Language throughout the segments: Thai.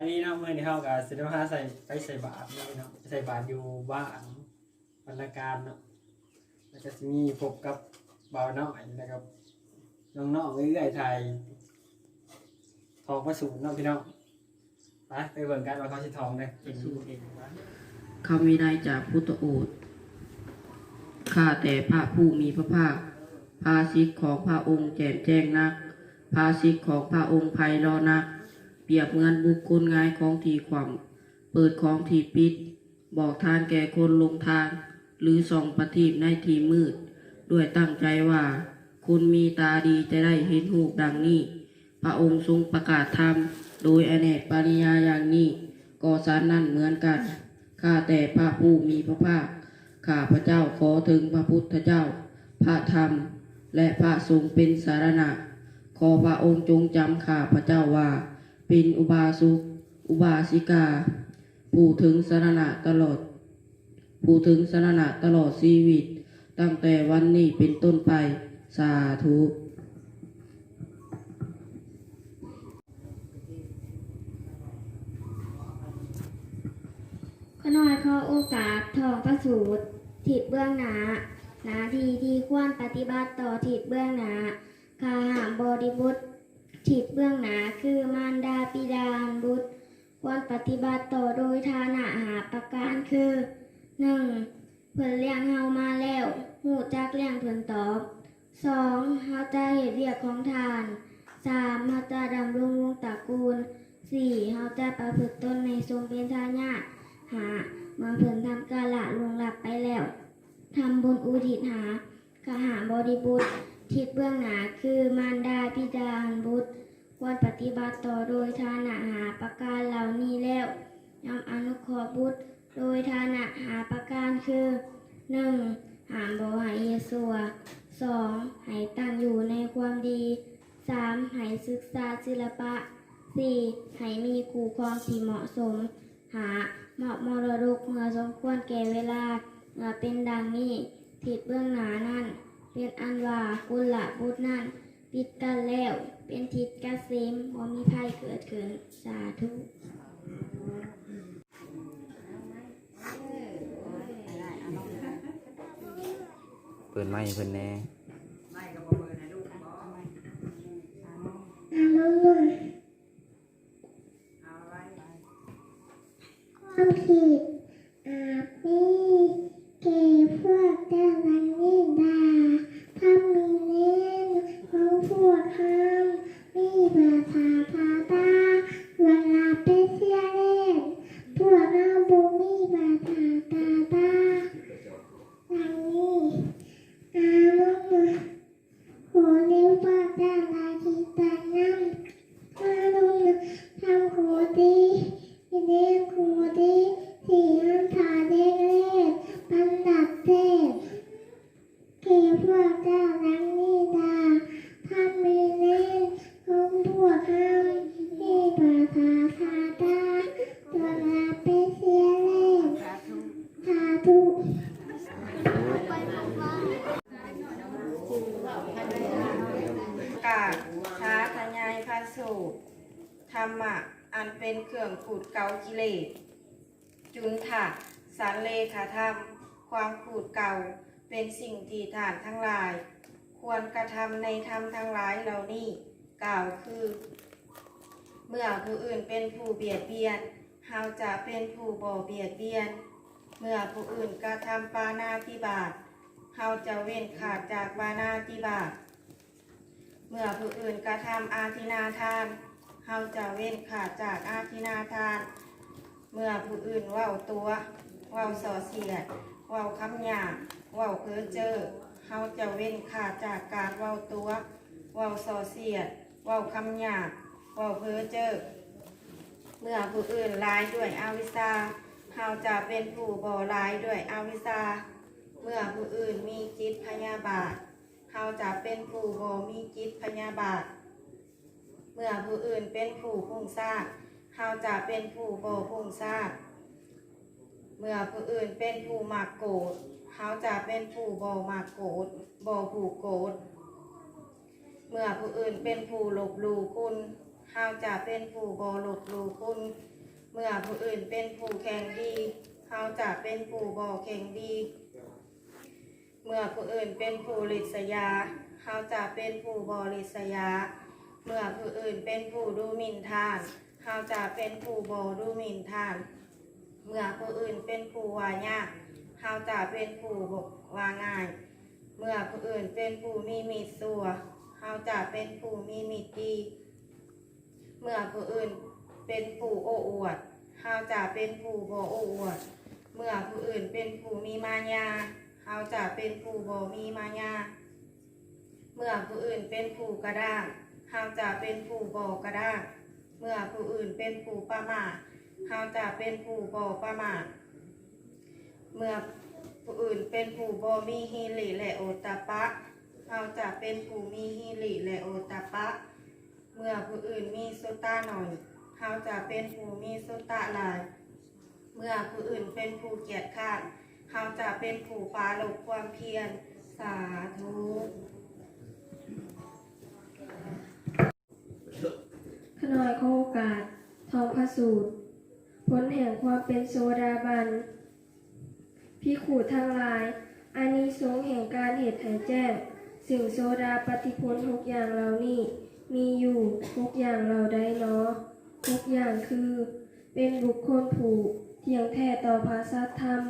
อันนี้เนาะเมื่อนี้เขากับสิบห้าใส่ไปใส่บาตรนี่เนาะใส่บาตรอยู่บ้านบรรณาการเนาะแล้วก็จะมีพบกับบ่าวน้อยนะครับน้องๆเอื้อยไทยทองประสูนเนาะพี่น้องไปไปเบิ่งกันว่าเขาสิทองเลยเก่งสู้เก่งวะคำวินัยจากพุทธโอษฐ์ข้าแต่พระผู้มีพระภาค ภาสิทธิ์ของพระองค์แจ่มแจ้งนัก ภาสิทธิ์ของพระองค์ไพเราะนัก รียบเหมือนบุคคลง่ายของทีความเปิดของทีปิด บอกทางแก่คนลงทาง หรือส่องประทีปในทีมืด ด้วยตั้งใจว่า คุณมีตาดีจะได้เห็นหูกดังนี้ พระองค์ทรงประกาศธรรม โดยอเนกปริยาอย่างนี้ก็สารนั่นเหมือนกัน ข้าแต่พระผู้มีพระภาค ข้าพระเจ้าขอถึงพระพุทธเจ้า พระธรรม และพระสงฆ์เป็นสารณะ ขอพระองค์จงจำข้าพระเจ้าว่า เป็นอุบาสกอุบาสิกา ผู้ถึงสารณะตลอด ผู้ถึงสารณะตลอดชีวิต ตั้งแต่วันนี้เป็นต้นไป สาธุขน้อยขอโอกาสทองประสูตรทิดเบื้องหนาหนาทีที่ควรปฏิบัติต่อทิดเบื้องหนาคาหามบริบุตร ทิดเบื้องหนาคือมารดาปิดาบุตร ควรปฏิบัติต่อโดยฐานะหาประการคือหนึ่งเพิ่นเลี้ยงเฮามาแล้วหูจักเลี้ยงเพิ่นตอบสองเฮาจะเหตุเรียกของทานสามเฮาจะดำรงวงตระกูลสี่เฮาจะประพฤติตนในทรงเป็นทายาทหาเมื่อเพิ่นทำกาละลวงหลับไปแล้วทำบุญอุทิศหากะหาบริบุตร ทิศเบื้องหนาคือมารดาพิดาบุตรควรปฏิบัติต่อโดยฐานะหาประการเหล่านี้แล้วยอมอนุเคราะห์บุตร โดยฐานะหาประการคือ 1. หามบ่ให้เยซัว 2. ให้ตั้งอยู่ในความดี 3. ให้ศึกษาศิลปะ 4. ให้มีคู่ครองที่เหมาะสม หาเหมาะมรดกเมื่อสมควรแก่เวลาเมื่อเป็นดังนี้ทิศเบื้องหนานั่น เป็นอันว่ากุลละบุตรนั่นปิดกันแล้ว เป็นทิศกเกษมบ่มีภัยเกิดขึ้นสาธุเปิดไม้เพิ่นแหน่ความผิดอาจมีเก็บพวกเจ้าลันนิดาถ้ามีเล่นของพวกห้ามมีภาษาพาตาเวลาไปเสียเล่นพวกเราบุมีภาษาตาตาลังนี้อาลุงโหเลี้ยวพวกเจ้าลาคิตานั่งมาลุงทำโคดี ที่เล่นครูดีที่ห้ามถ่ายเล่นเล่นปันดัดเต้นเก็บพวกเจ้าลังนี่ดาถ้ามีเล่นของพวกห้ามที่ ภาษาตาตัวลาไปเสียเล่นสาธุกาช้าทะยายพระสูตรธรรมะ อันเป็นเครื่องขูดเกากิเลส จุนถะสันเลขาธรรม ความขูดเกาเป็นสิ่งที่ฐานทั้งหลาย ควรกระทำในธรรมทั้งหลายเหล่านี้ กล่าวคือ เมื่อผู้อื่นเป็นผู้เบียดเบียนเฮาจะเป็นผู้บ่เบียดเบียน เมื่อผู้อื่นกระทำปานาติบาตเฮาจะเว้นขาดจากปานาติบาตเมื่อผู้อื่นกระทำอาทินาทานเฮาจะเว้นขาดจากอาทินาทาน เมื่อผู้อื่นว้าตัวว้าส่อเสียดว้าคำหยาบว้าเพ้อเจ้อเฮาจะเว้นขาดจากการว้าตัวว้าส่อเสียดว้าคำหยาบ ว้าเพ้อเจอเมื่อผู้อื่นร้ายด้วยอาวิชาเฮาจะเป็นผู้บ่ร้ายด้วยอาวิชาเมื่อผู้อื่นมีจิตพยาบาทเฮาจะเป็นผู้บ่มีจิตพยาบาท เมื่อผู้อื่นเป็นผู้พุ่งซาดเฮาจะเป็นผู้บ่พุ่งซาดเมื่อผู้อื่นเป็นผู้มักโกรธเฮาจะเป็นผู้บ่มักโกรธบ่ผูกโกรธเมื่อผู้อื่นเป็นผู้หลบหลู่คุณ เเฮาจะเป็นผู้บหลบหลูคุณ เมื่อผู้อื่นเป็นผู้แข่งดีเฮาจะเป็นผู้บ่แข่งดี เมื่อผู้อื่นเป็นผู้ลิษยาเฮาจะเป็นผู้บ่ลิษยา เมื่อผู้อื่นเป็นผู้ดูหมิ่นทานเฮาจะเป็นผู้บ่ดูหมิ่นทาน เมื่อผู้อื่นเป็นผู้วายากเฮาจะเป็นผู้บกว่าง่าย เมื่อผู้อื่นเป็นผู้มีมิตรสัวเฮาจะเป็นผู้มีมิตรดี เมื่อผู้อื่นเป็นผู้โอ้อวดเฮาจะเป็นผู้บ่โอ้อวด เมื่อผู้อื่นเป็นผู้มีมายาเฮาจะเป็นผู้บ่มีมายา เมื่อผู้อื่นเป็นผู้กระด้างเฮาจะเป็นผู้บ่กระด้าง เมื่อผู้อื่นเป็นผู้ประมาทเฮาจะเป็นผู้บ่ประมาท เมื่อผู้อื่นเป็นผู้บ่มีฮิริและโอตตัปะเฮาจะเป็นผู้มีฮิริและโอตตัปะ มื่อผู้อื่นมีสุตาหน่อยเฮาจะเป็นผู้มีสุตตะหลาย เมื่อผู้อื่นเป็นผู้เกียจข้านเฮาจะเป็นผู้ปราลบความเพียรสาธุขนอยโอกาสทองพระสูตร ผลแห่งความเป็นโซดาบันพิขูทั้งหลายอานิสงส์แห่งการเหตุให้แจ้ง สิ่งโซดาปฏิพลทุกอย่างเหล่านี้ มีอยู่ทุกอย่างเราได้เนาะทุกอย่างคือ เป็นบุคคลผูกเที่ยงแท้ต่อภาษาธรรม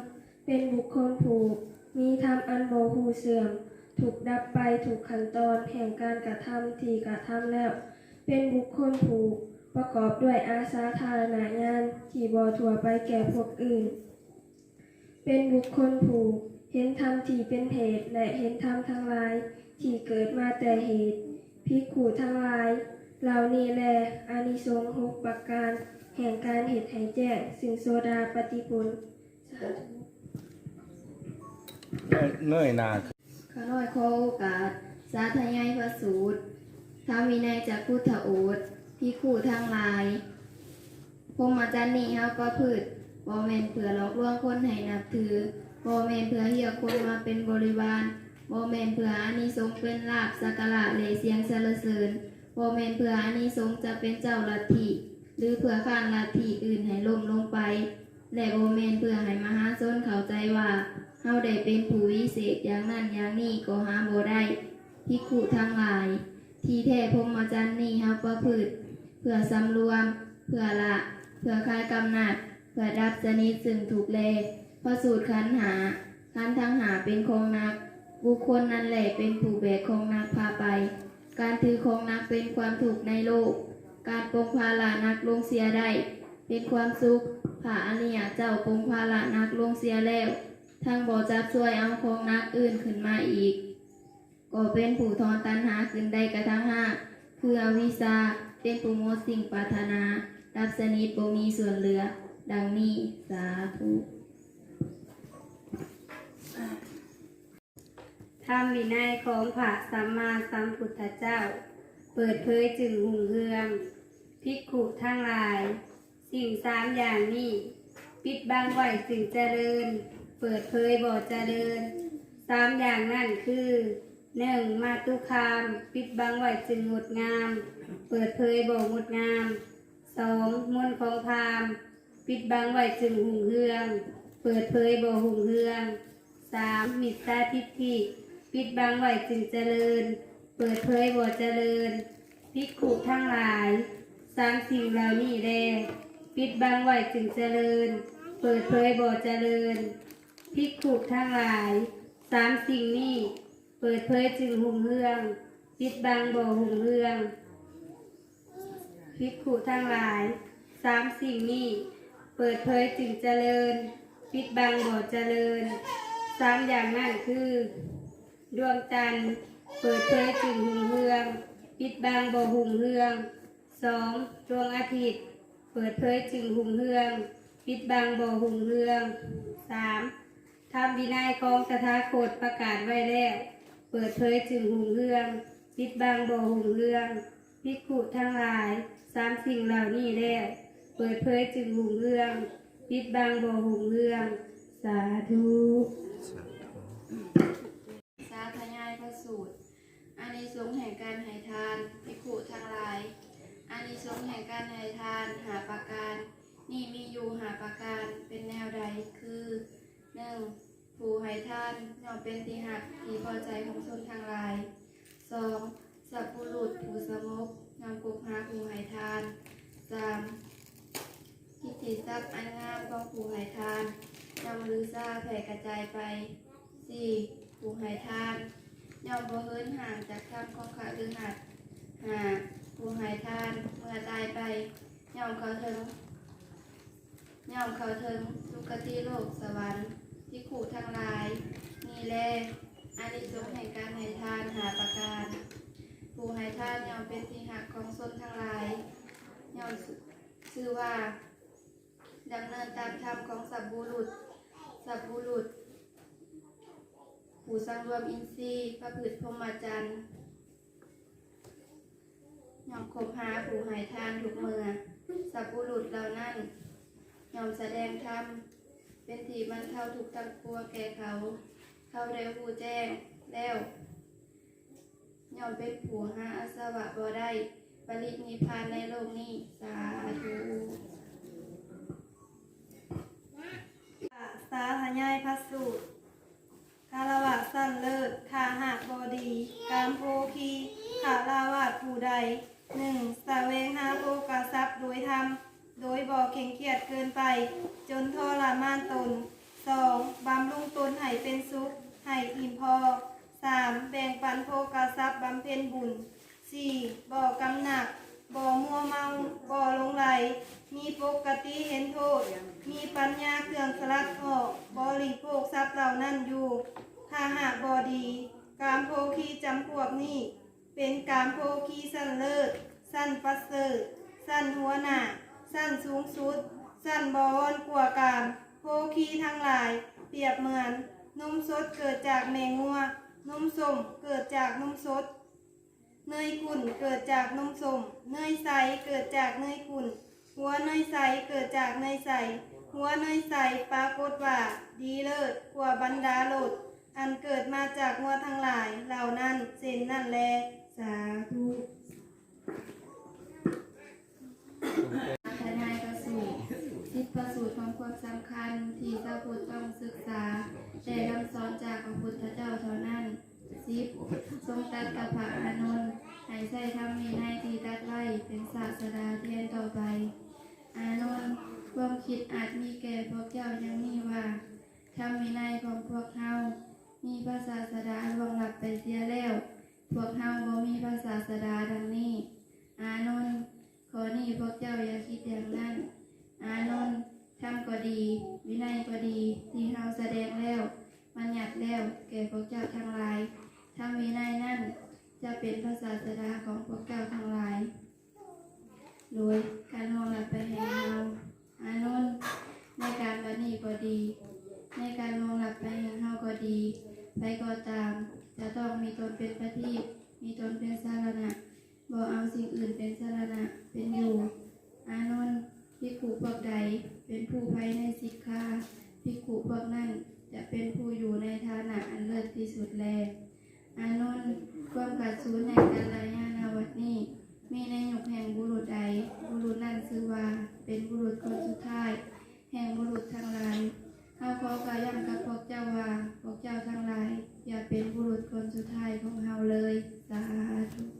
เป็นบุคคลผูก มีธรรมอันโบหูเสื่อม ถูกดับไปถูกขั้นตอนแห่งการกระทำที่กระทำแล้ว เป็นบุคคลผูก ประกอบด้วยอาสาทารณงานที่บอทั่วไปแก่พวกอื่น เป็นบุคคลผูก เห็นธรรมที่เป็นเหตุและเห็นธรรมทั้งหลาย ที่เกิดมาแต่เหตุ พิกขุทั้งหลาย เหล่านี้แลอานิสงส์หกประการ แห่งการเหตุให้แจ้งสิ่งโซดาปฏิปุลสาธุเงยหน้าข้าน้อยขอโอกาส สาธยายพระสูตรทาวินัยจากพุทธโอษฐ์พิคู่ทางหลายพรหมจรรย์นี่เฮาประพฤติบ่แม่นเพื่อหลอกลวงคนให้นับถือบ่แม่นเพื่อเฮียคนมาเป็นบริวาร บ่แม่นเพื่ออานิสงส์เป็นลาบสักการะเลเสียงสรรเสริญบ่แม่นเพื่ออานิสงส์จะเป็นเจ้าลัทธิหรือเพื่อข้านลัทธิอื่นให้ล่มลงไป และบ่แม่นเพื่อให้มหาชนเข้าใจว่าเฮาได้เป็นผู้วิเศษอย่างนั้นอย่างนี้ก็หาบ่ได้พิกขุทั้งหลาย ที่แท้พรมจรรย์นี่เฮาประพฤติเพื่อสำรวม เพื่อละ เพื่อคลายกำหนัด เพื่อดับสนิทซึ่งถูกเลพระสูตรคันหาคันทั้งหาเป็นของนัก บุคคลนั้นแหละเป็นผู้แบกของนักพาไป การถือของนักเป็นความถูกในโลก การปรงภาระนักลงเสียได้ เป็นความสุขพระอริยเจ้าปรงภาระนักลงเสียแล้ว ทางบ่จับช่วยเอาของนักอื่นขึ้นมาอีก ก็เป็นผู้ทอนตันหาขึ้นได้กระทั่งห้าคืออวิชาเป็นผู้หมสิ่งปรารถนาดับสนิทบ่มีส่วนเหลือ ดังนี้สาธุ รรมวินัยของพระสัมมาสัมพุทธเจ้า เปิดเผยจึงหุ่งเฮืองพิกขุทั้งหลาย สิ่งสามอย่างนี้ปิดบังไว้สิ่งเจริญ เปิดเผยบ่เจริญสามอย่างนั่นคือหนึ่งมาตุคาม ปิดบังไว้จึงงดงาม เปิดเผยบ่งดงามสองมนของพามปิดบังไว้จึงหุ่งเฮือง เปิดเผยบ่หุ่งเฮืองสามมิจฉาทิฏฐิ ปิดบังไหวจึงเจริญ เปิดเผยบ่เจริญพิกขุทั้งหลายสามสิ่งเหล่านี้แลปิดบังไหวจึงเจริญ เปิดเผยบ่เจริญพิกขุทั้งหลายสามสิ่งนี้ เปิดเผยจึงหุ่งเฮืองปิดบังบ่หุ่งเฮืองพิกขุทั้งหลายสามสิ่งนี้ เปิดเผยจึงเจริญปิดบังบ่เจริญสามอย่างนั้นคือ ดวงจันทร์เปิดเผยจึงหุ่งเฮือง ปิดบังบ่หุ่งเฮืองสองดวงอาทิตย์ เปิดเผยจึงหุ่งเฮือง ปิดบังบ่หุ่งเฮืองสามทำวินัยของตถาคตประกาศไว้แล้ว เปิดเผยจึงหุ่งเฮืองปิดบังบ่หุ่งเฮืองพิกขุทั้งหลายสามสิ่งเหล่านี้แล้วเปิดเผยจึงหุ่งเฮืองปิดบังบ่หุ่งเฮือง สาธุ สาธยายพระ สูตร อานิสงส์แห่งการให้ทานพิกขุทั้งหลาย อานิสงส์แห่งการให้ทานหาประการ นี่มีอยู่หาประการเป็นแนวใดคือหนึ่งผู้ให้ทานย่อมเป็นที่หักที่พอใจของชนทางหลายสองสัพบุรุษผู้สมกย่อมปลุกหาผู้ให้ทานสามกิตติทรัพย์อันงามของผู้ให้ทานย่อมลือซาแผ่กระจายไปสี่ผู้ให้ทาน ย่อมบ่เฮินห่างจากคำของข้าลือหัดหาผู้ให้ทานเมื่อตายไปย่อมเขาถึงย่อมเขาถึงสุคติโลกสวรรค์ที่ขู่ทั้งหลาย นี่แลอานิสงส์แห่งการให้ทานหาประการ ผู้ให้ทานย่อมเป็นที่หักของชนทั้งหลายย่อมชื่อว่าดำเนินตามธรรมของสัพบุรุษ สัพบุรุษ ผู้สังรวมอินทรีย์พระพืชพรหมจรรย์ย่อมคบหาผู้ให้ทานทุกเมื่อสัพบุรุษเหล่านั้นยอมแสดงธรรมเป็นทีมันเท่าถูกตั้งปวแก่เขา เขาเร็วผู้แจ้งแล้วยอมเป็นผัวหาอาสวะบ่ได้ปรินิพพานในโลกนี้ สาธุสาธยายพระสูตร คารวะสั้นเลิศคาหากบดี การโพคีคาราวาสผู้ใดหนึ่งสาเวงหาโภกทรัพย์โดยธรรม โดยบ่อเข่งเครียดเกินไป จนทร มานตนสองบำรุงตนให้เป็นสุข ให้อิ่มพอสามแบ่งปันโภกทรัพย์บำเพ็ญบุญสี่บ่อกำหนัก บ่มัวเมา บ่หลงไหล มีปกติเห็นโทษ มีปัญญาเครื่องสลัดออกบริโภคทรัพย์เหล่านั้นอยู่ ถ้าหากบอดี การโพคีจำพวกนี้ เป็นการโพคีสั้นเลิศ สั้นประเสริฐสั้นหัวหน้า สั้นสูงสุด สั้นบอวนกว่าการ โพคีทั้งหลาย เปรียบเหมือนนมสดเกิดจากแมงงัวนมส้มเกิดจากนมสด เนยขุ่นเกิดจากนมส้ม เนยใสเกิดจากเนยขุ่น หัวเนยใสเกิดจากเนยใส หัวเนยใสปรากฏว่า ดีเลิศกว่าบรรดาโลด อันเกิดมาจากงัวทั้งหลาย เหล่านั้นเส้นนั่นแล สาธุ ตรของความสำคัญที่เจ้าพุทธต้องศึกษา แต่คำสอนจากพระพุทธเจ้าเท่านั้นสิบทรงตัดกับพระอานนท์ให้ใส่ทำมีในที่ตัดไว้เป็นศาสดาเทียนต่อไป อานนท์ความคิดอาจมีแก่พวกเจ้ายังมีว่าทำมีในของพวกเฮามีพระศาสดาลวงลับไปเสียแล้ว พวกเฮาบ่มีพระศาสดาดังนี้ อานนท์ขอนี่พวกเจ้าอย่าคิดอย่างนั้น อานนท์ ทำก็ดี วินัยก็ดีที่เราแสดงแล้วมันหยัดแล้วแก่พวกเจ้าทั้งหลายทำวินัยนั่นจะเป็นภาษาสดาของพวกเจ้าทั้งหลายโดยการมองหลับไปแห่งเราอานนท์ในการบันนี้ก็ดี ในการมองหลับไปแห่งเฮาก็ดีไปก็ตาม จะต้องมีตนเป็นประทีปมีตนเป็นสารณะบ่เอาสิ่งอื่นเป็นสารณะเป็นอยู่ อานนท์ พิกขุพวกใดเป็นผู้ภายในสิกขาพิกขุพวกนั้นจะเป็นผู้อยู่ในฐานะอันเลิศที่สุดแลอานนท์ความกัดซูนในกาลยานาวัตนี้ มีในหยกแห่งบุรุษใด บุรุษนั่นชื่อว่า เป็นบุรุษคนสุดท้าย แห่งบุรุษทั้งหลายข้าขอกายังกับพวกเจ้าว่าพวกเจ้าทั้งหลาย อย่าเป็นบุรุษคนสุดท้ายของเฮาเลย สาธุ